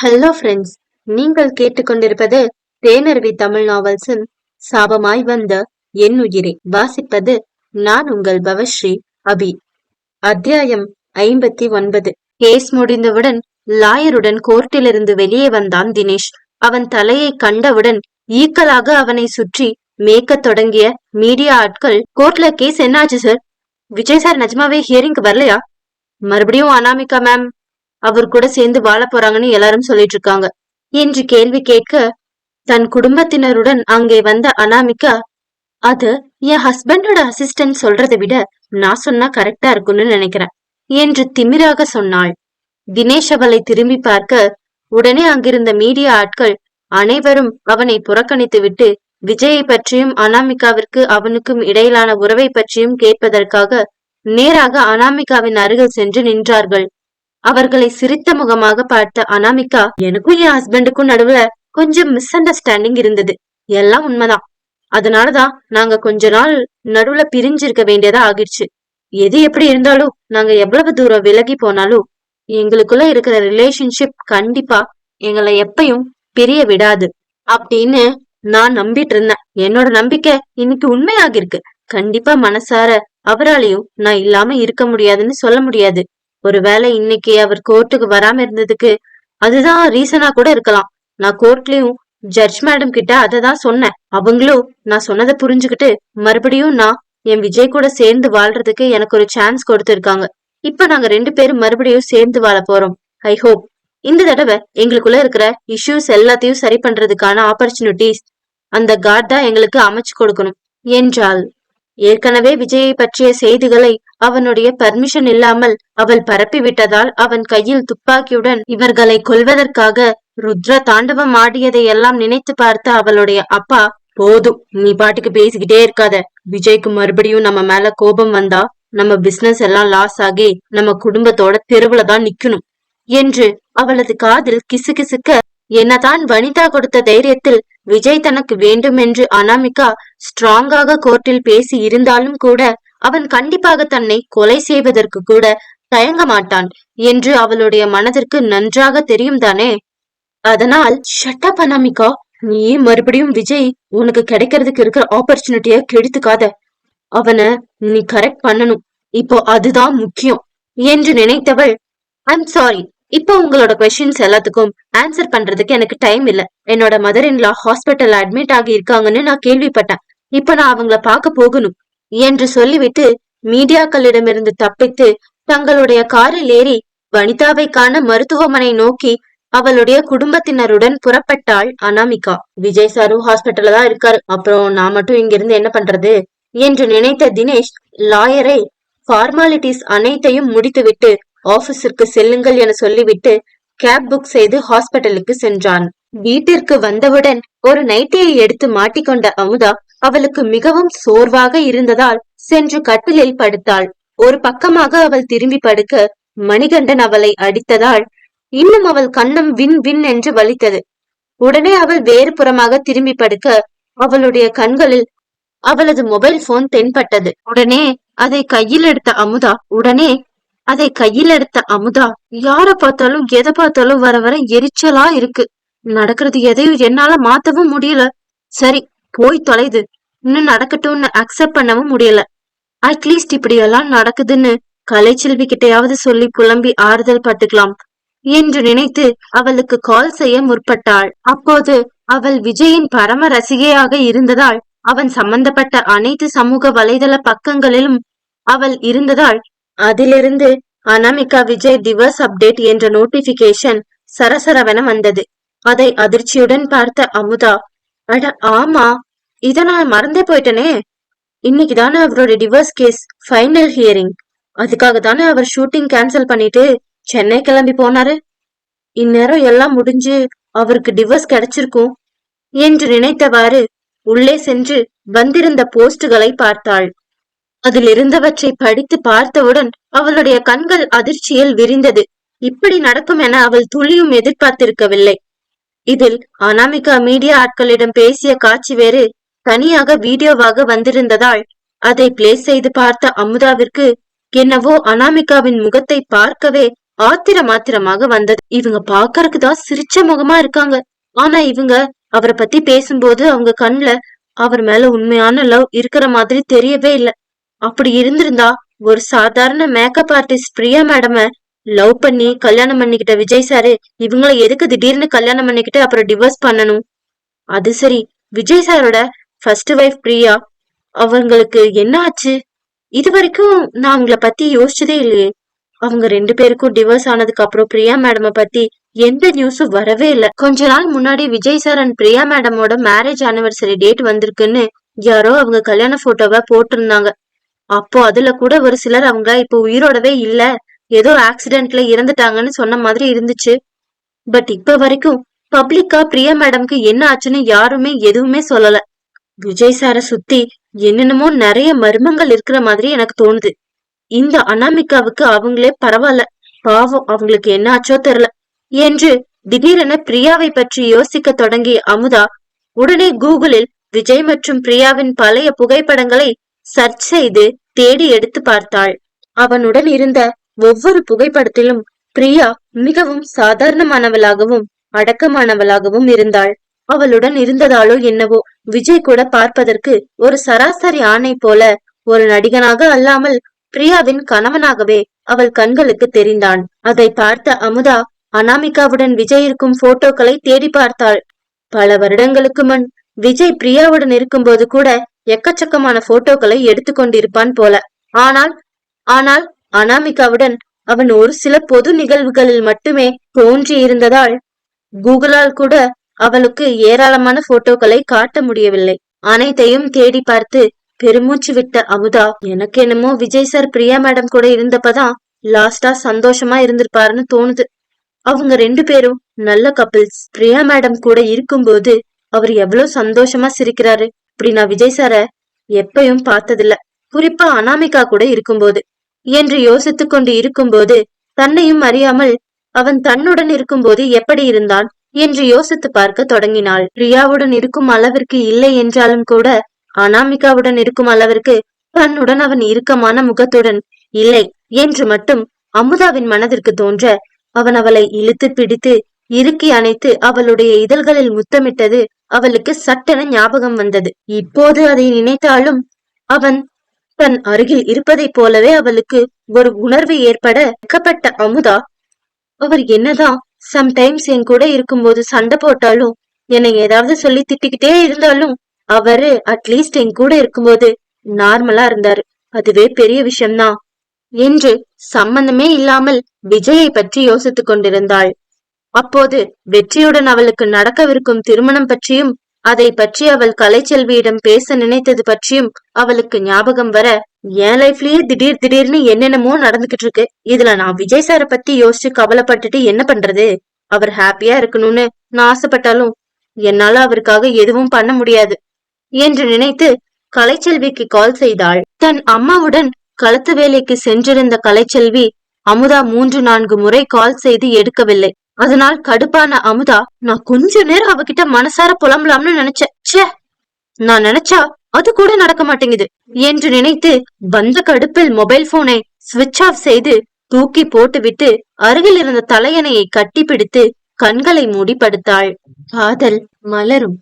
Hello friends நீங்கள் கேட்டுக்கொண்டிருப்பது தேனருவி தமிழ் நாவல்ஸின் சாபமாய் வந்த என் உயிரை வாசிப்பது நான் உங்கள் பவஸ்ரீ அபி. அத்தியாயம் ஐம்பத்தி ஒன்பது. கேஸ் முடிந்தவுடன் லாயருடன் கோர்ட்டிலிருந்து வெளியே வந்தான் தினேஷ். அவன் தலையை கண்டவுடன் ஈக்கலாக அவனை சுற்றி மேய்க்க தொடங்கிய மீடியா ஆட்கள் கோர்ட்ல கேஸ் என்னாச்சு சார் விஜய் சார் நிஜமாவே ஹியரிங்க்கு வரலையா? மறுபடியும் அனாமிகா மேம் அவர் கூட சேர்ந்து வாழ போறாங்கன்னு எல்லாரும் சொல்லிட்டு இருக்காங்க. என்று கேள்வி கேட்க தன் குடும்பத்தினருடன் அங்கே வந்த அனாமிகா அது என் ஹஸ்பண்டோட அசிஸ்டன்ட் சொல்றதை விட நான் சொன்னா கரெக்டா இருக்கும்னு நினைக்கிறேன் என்று திமிராக சொன்னாள். தினேஷ் அவளை திரும்பி பார்க்க உடனே அங்கிருந்த மீடியா ஆட்கள் அனைவரும் அவனை புறக்கணித்து விட்டு விஜயை பற்றியும் அனாமிகாவிற்கு அவனுக்கும் இடையிலான உறவை பற்றியும் கேட்பதற்காக நேராக அனாமிகாவின் அருகில் சென்று நின்றார்கள். அவர்களை சிரித்த முகமாக பார்த்த அனாமிகா எனக்கும் என் ஹஸ்பண்டுக்கும் நடுவுல கொஞ்சம் மிஸ் அண்டர்ஸ்டாண்டிங் இருந்தது. எல்லாம் உண்மைதான். அதனாலதான் நாங்க கொஞ்ச நாள் நடுவுல பிரிஞ்சிருக்க வேண்டியதா ஆகிடுச்சு. எது எப்படி இருந்தாலும் நாங்க எவ்வளவு தூரம் விலகி போனாலும் எங்களுக்குள்ள இருக்கிற ரிலேஷன்ஷிப் கண்டிப்பா எங்களை எப்பயும் பிரிய விடாது. அப்படின்னு நான் நம்பிட்டு இருந்தேன். என்னோட நம்பிக்கை இன்னைக்கு உண்மையாகிருக்கு கண்டிப்பா மனசார அவராலையும் நான் இல்லாம இருக்க முடியாதுன்னு சொல்ல முடியாது. ஒருவேளை இன்னைக்கு அவர் கோர்ட்டுக்கு வராம இருந்ததுக்கு அதுதான் ரீசனா கூட இருக்கலாம். நான் கோர்ட்லயும் ஜட்ஜ் மேடம் கிட்ட அதை தான் சொன்னேன். அவங்களும் நான் சொன்னதை புரிஞ்சுக்கிட்டு மறுபடியும் நான் என் விஜய் கூட சேர்ந்து வாழ்றதுக்கு எனக்கு ஒரு சான்ஸ் கொடுத்துருக்காங்க. இப்ப நாங்க ரெண்டு பேரும் மறுபடியும் சேர்ந்து வாழ போறோம். ஐ ஹோப் இந்த தடவை எங்களுக்குள்ள இருக்கிற இஷ்யூஸ் எல்லாத்தையும் சரி பண்றதுக்கான ஆப்பர்ச்சுனிட்டிஸ் அந்த காட் தான் எங்களுக்கு அமைச்சு கொடுக்கணும். என்றாள். ஏற்கனவே விஜயை பற்றிய செய்திகளை அவனுடைய பர்மிஷன் இல்லாமல் அவள் பரப்பி விட்டதால் அவன் கையில் துப்பாக்கியுடன் இவர்களை கொல்வதற்காக ருத்ர தாண்டவம் ஆடியதை எல்லாம் நினைத்து பார்த்த அவளுடைய அப்பா போதும் நீ பாட்டுக்கு பேசிக்கிட்டே இருக்காத. விஜய்க்கு மறுபடியும் நம்ம மேல கோபம் வந்தா நம்ம பிசினஸ் எல்லாம் லாஸ் ஆகி நம்ம குடும்பத்தோட தெருவுல தான் நிக்கணும் என்று அவளது காதில் கிசுகிசுக்க என்னதான் வனிதா கொடுத்த தைரியத்தில் விஜய் தனக்கு வேண்டும் என்று அனாமிகா ஸ்ட்ராங்காக கோர்ட்டில் பேசி இருந்தாலும் கூட அவன் கண்டிப்பாக தன்னை கொலை செய்வதற்கு கூட தயங்க மாட்டான் என்று அவளுடைய மனதிற்கு நன்றாக தெரியும் தானே? அதனால் ஷட்டப் அனாமிகா. நீ மறுபடியும் விஜய் உனக்கு கிடைக்கிறதுக்கு இருக்கிற ஆப்பர்ச்சுனிட்டிய கெடுத்துக்காத. அவனை நீ கரெக்ட் பண்ணணும். இப்போ அதுதான் முக்கியம். என்று நினைத்தவள் ஐம் சாரி இப்போ உங்களோட கொஸ்டின்ஸ் எல்லாத்துக்கும் ஆன்சர் பண்றதுக்கு எனக்கு டைம் இல்ல. என்னோட mother in law hospital admit ஆகி இருக்காங்கன்னு நான் கேள்விப்பட்டேன். இப்ப நான் அவங்கள பார்க்க போகணும். என்று சொல்லிவிட்டு மீடியாக்களிடமிருந்து தப்பித்து தங்களுடைய காரில் ஏறி வனிதாவை காண மருத்துவமனை நோக்கி அவளுடைய குடும்பத்தினருடன் புறப்பட்டாள் அனாமிகா. விஜய் சாரும் ஹாஸ்பிட்டல்ல தான் இருக்காரு. அப்புறம் நான் மட்டும் இங்கிருந்து என்ன பண்றது? என்று நினைத்த தினேஷ் லாயரை ஃபார்மாலிட்டிஸ் அனைத்தையும் முடித்துவிட்டு ஆபீஸிற்கு செல்லுங்கள் என சொல்லிவிட்டு கேப் புக் செய்து ஹாஸ்பிட்டலுக்கு சென்றான். வீட்டிற்கு வந்தவுடன் ஒரு நைட்டியை எடுத்து மாட்டிக்கொண்ட அமுதா அவளுக்கு மிகவும் சோர்வாக இருந்ததால் சென்று கட்டிலில் படுத்தாள். ஒரு பக்கமாக அவள் திரும்பி படுக்க மணிகண்டன் அவளை அடித்ததால் இன்னும் அவள் கண்ணம் வின் வின் என்று வலித்தது. உடனே அவள் வேறு புறமாக திரும்பி படுக்க அவளுடைய கண்களில் அவளது மொபைல் போன் தென்பட்டது. உடனே அதை கையில் எடுத்த அமுதா உடனே அதை கையில் எடுத்த அமுதா யார பார்த்தாலும் எதை பார்த்தாலும் வர வர எரிச்சலா இருக்கு. நடக்கிறது எதையும் என்னால மாத்தவும் முடியல. சரி போய் தொலைது. இன்னும் நடக்கட்டும்னு அக்செப்ட் பண்ணவும் முடியல. அட்லீஸ்ட் இப்படி எல்லாம் நடக்குதுன்னு கலைச்செல்வி கிட்டையாவது சொல்லி புலம்பி ஆறுதல் பட்டுக்கலாம். என்று நினைத்து அவளுக்கு கால் செய்ய முற்பட்டாள். அப்போது அவள் விஜயின் பரம ரசிகையாக இருந்ததால் அவன் சம்பந்தப்பட்ட அனைத்து சமூக வலைதள பக்கங்களிலும் அவள் இருந்ததால் அதிலிருந்து அனாமிகா விஜய் டிவர்ஸ் அப்டேட் என்ற நோட்டிபிகேஷன் சரசரவென வந்தது. அதை அதிர்ச்சியுடன் பார்த்த அமுதா அட ஆமா இத நான் மறந்தே போயிட்டனே. இன்னைக்கு தானே அவரோட டிவர்ஸ் கேஸ் ஃபைனல் ஹியரிங் அதுக்காக தானே அவர் ஷூட்டிங் கேன்சல் பண்ணிட்டு சென்னை கிளம்பி போனாரு. இந்நேரம் எல்லாம் முடிஞ்சு அவருக்கு டிவர்ஸ் கிடைச்சிருக்கும் என்று நினைத்தவாறு உள்ளே சென்று வந்திருந்த போஸ்டுகளை பார்த்தாள். அதில் இருந்தவற்றை படித்து பார்த்தவுடன் அவளுடைய கண்கள் அதிர்ச்சியில் விரிந்தது. இப்படி நடக்கும் என அவள் துளியும் எதிர்பார்த்திருக்கவில்லை. இதில் அனாமிகா மீடியா ஆட்களிடம் பேசிய காட்சி வேறு தனியாக வீடியோவாக வந்திருந்ததால் அதை பிளே செய்து பார்த்த அமுதாவிற்கு என்னவோ அனாமிகாவின் முகத்தை பார்க்கவே ஆத்திரம் ஆத்திரமாக வந்தது. இவங்க பாக்கறதுக்கு தான் சிரிச்ச முகமா இருக்காங்க. ஆனா இவங்க அவரை பத்தி பேசும்போது அவங்க கண்ணுல அவர் மேல உண்மையான லவ் இருக்கிற மாதிரி தெரியவே இல்ல. அப்படி இருந்திருந்தா ஒரு சாதாரண makeup artist Priya madam love பண்ணி கல்யாணம் பண்ணிக்கிட்ட விஜய் சாரு இவங்கள எதுக்கு திடீர்னு கல்யாணம் பண்ணிக்கிட்டு அப்புறம் டிவோர்ஸ் பண்ணணும்? அது சரி விஜய் சாரோட ஃபர்ஸ்ட் ஒய்ஃப் பிரியா அவங்களுக்கு என்ன ஆச்சு? இது வரைக்கும் நான் அவங்கள பத்தி யோசிச்சதே இல்லையே. அவங்க ரெண்டு பேருக்கும் டிவோர்ஸ் ஆனதுக்கு அப்புறம் பிரியா மேடம பத்தி எந்த நியூஸும் வரவே இல்லை. கொஞ்ச நாள் முன்னாடி விஜய் சார் அண்ட் பிரியா மேடமோட மேரேஜ் ஆனிவர்சரி டேட் வந்திருக்குன்னு யாரோ அவங்க கல்யாண போட்டோவை போட்டிருந்தாங்க. அப்போ அதுல கூட ஒரு சிலர் அவங்க இப்ப உயிரோடவே இல்ல ஏதோ ஆக்சிடென்ட்ல இறந்துட்டாங்கன்னு சொன்ன மாதிரி இருந்துச்சு. பட் இப்ப வரைக்கும் பப்ளிக்கா பிரியா மேடம்க்கு என்ன ஆச்சுன்னு யாருமே எதுவுமே சொல்லல. விஜய் சார சுத்தி என்னென்னமோ நிறைய மர்மங்கள் இருக்கிற மாதிரி எனக்கு தோணுது. இந்த அனாமிகாவுக்கு அவங்களே பரவாயில்ல. பாவம் அவங்களுக்கு என்ன ஆச்சோ தெரியல. என்று திடீரென பிரியாவை பற்றி யோசிக்க தொடங்கிய அமுதா உடனே கூகுளில் விஜய் மற்றும் பிரியாவின் பழைய புகைப்படங்களை சர்ச் செய்து தேடி எடுத்து பார்த்தாள். அவனுடன் இருந்த ஒவ்வொரு புகைப்படத்திலும் பிரியா மிகவும் சாதாரணமானவளாகவும் அடக்கமானவளாகவும் இருந்தாள். அவளுடன் இருந்ததாலோ என்னவோ விஜய் கூட பார்ப்பதற்கு ஒரு சராசரி ஆணை போல ஒரு நடிகனாக அல்லாமல் பிரியாவின் கணவனாகவே அவள் கண்களுக்கு தெரிந்தான். அதை பார்த்த அமுதா அனாமிகாவுடன் விஜய் இருக்கும் போட்டோக்களை தேடி பார்த்தாள். பல வருடங்களுக்கு முன் விஜய் பிரியாவுடன் இருக்கும்போது கூட எக்கச்சக்கமான போட்டோக்களை எடுத்துக்கொண்டிருப்பான் போல. ஆனால் ஆனால் அனாமிகாவுடன் அவன் ஒரு சில பொது நிகழ்வுகளில் மட்டுமே தோன்றி இருந்ததால் கூகுளால் கூட அவளுக்கு ஏராளமான போட்டோக்களை காட்ட முடியவில்லை. அனைத்தையும் தேடி பார்த்து பெருமூச்சு விட்ட அமுதா எனக்கு என்னமோ விஜய் சார் பிரியா மேடம் கூட இருந்தப்பதான் லாஸ்டா சந்தோஷமா இருந்திருப்பாருன்னு தோணுது. அவங்க ரெண்டு பேரும் நல்ல கப்பிள்ஸ் பிரியா மேடம் கூட இருக்கும்போது அவர் எவ்வளவு சந்தோஷமா சிரிக்கிறாரு. இப்படி நான் விஜய் சார எப்பயும் பார்த்ததில்ல. குறிப்பா அனாமிகா கூட இருக்கும்போது. என்று யோசித்துக் கொண்டு இருக்கும்போது தன்னையும் அறியாமல் அவன் தன்னுடன் இருக்கும்போது எப்படி இருந்தான் என்று யோசித்து பார்க்க தொடங்கினாள். ரியாவுடன் இருக்கும் அளவிற்கு இல்லை என்றாலும் கூட அனாமிகாவுடன் இருக்கும் அளவிற்கு தன்னுடன் அவன் இறுக்கமான முகத்துடன் இல்லை என்று மட்டும் அமுதாவின் மனதிற்கு தோன்ற அவன் அவளை இழுத்து பிடித்து இறுக்கி அணைத்து அவளுடைய இதழ்களில் முத்தமிட்டது அவளுக்கு சட்டென ஞாபகம் வந்தது. இப்போது அதை நினைத்தாலும் அவன் தன் அருகில் இருப்பதைப் போலவே அவளுக்கு ஒரு உணர்வு ஏற்பட வெக்கப்பட்ட அமுதா அவர் என்னதான் சம்டைம்ஸ் என் கூட இருக்கும்போது சண்டை போட்டாலும் என்னை ஏதாவது சொல்லி திட்டிக்கிட்டே இருந்தாலும் அவரு அட்லீஸ்ட் என் கூட இருக்கும்போது நார்மலா இருந்தாரு. அதுவே பெரிய விஷயம்தான் என்று சம்பந்தமே இல்லாமல் விஜயை பற்றி யோசித்துக் கொண்டிருந்தாள். அப்போது வெற்றியுடன் அவளுக்கு நடக்கவிருக்கும் திருமணம் பற்றியும் அதை பற்றி அவள் கலைச்செல்வியிடம் பேச நினைத்தது பற்றியும் அவளுக்கு ஞாபகம் வர என் லைஃப்லயே திடீர் திடீர்னு என்னென்னமோ நடந்துகிட்டு இருக்கு இதுல நான் விஜய் சார பத்தி யோசிச்சு கவலைப்பட்டுட்டு என்ன பண்றது? அவர் ஹாப்பியா இருக்கணும்னு நான் ஆசைப்பட்டாலும் என்னால அவருக்காக எதுவும் பண்ண முடியாது. என்று நினைத்து கலைச்செல்விக்கு கால் செய்தாள். தன் அம்மாவுடன் களத்து வேலைக்கு சென்றிருந்த கலைச்செல்வி அமுதா மூன்று நான்கு முறை கால் செய்து எடுக்கவில்லை. அதனால் கடுப்பான அமுதா நான் கொஞ்ச நேரம் அவகிட்ட மனசார புலம்பலாம்னு நினைச்சேன். ச்சே! நான் நினைச்சா அது கூட நடக்க மாட்டேங்குது. என்று நினைத்து வந்த கடுப்பில் மொபைல் போனை சுவிட்ச் ஆஃப் செய்து தூக்கி போட்டுவிட்டு அருகில் இருந்த தலையணையை கட்டி பிடித்து கண்களை மூடி படுத்தாள் காதல் மலரும்.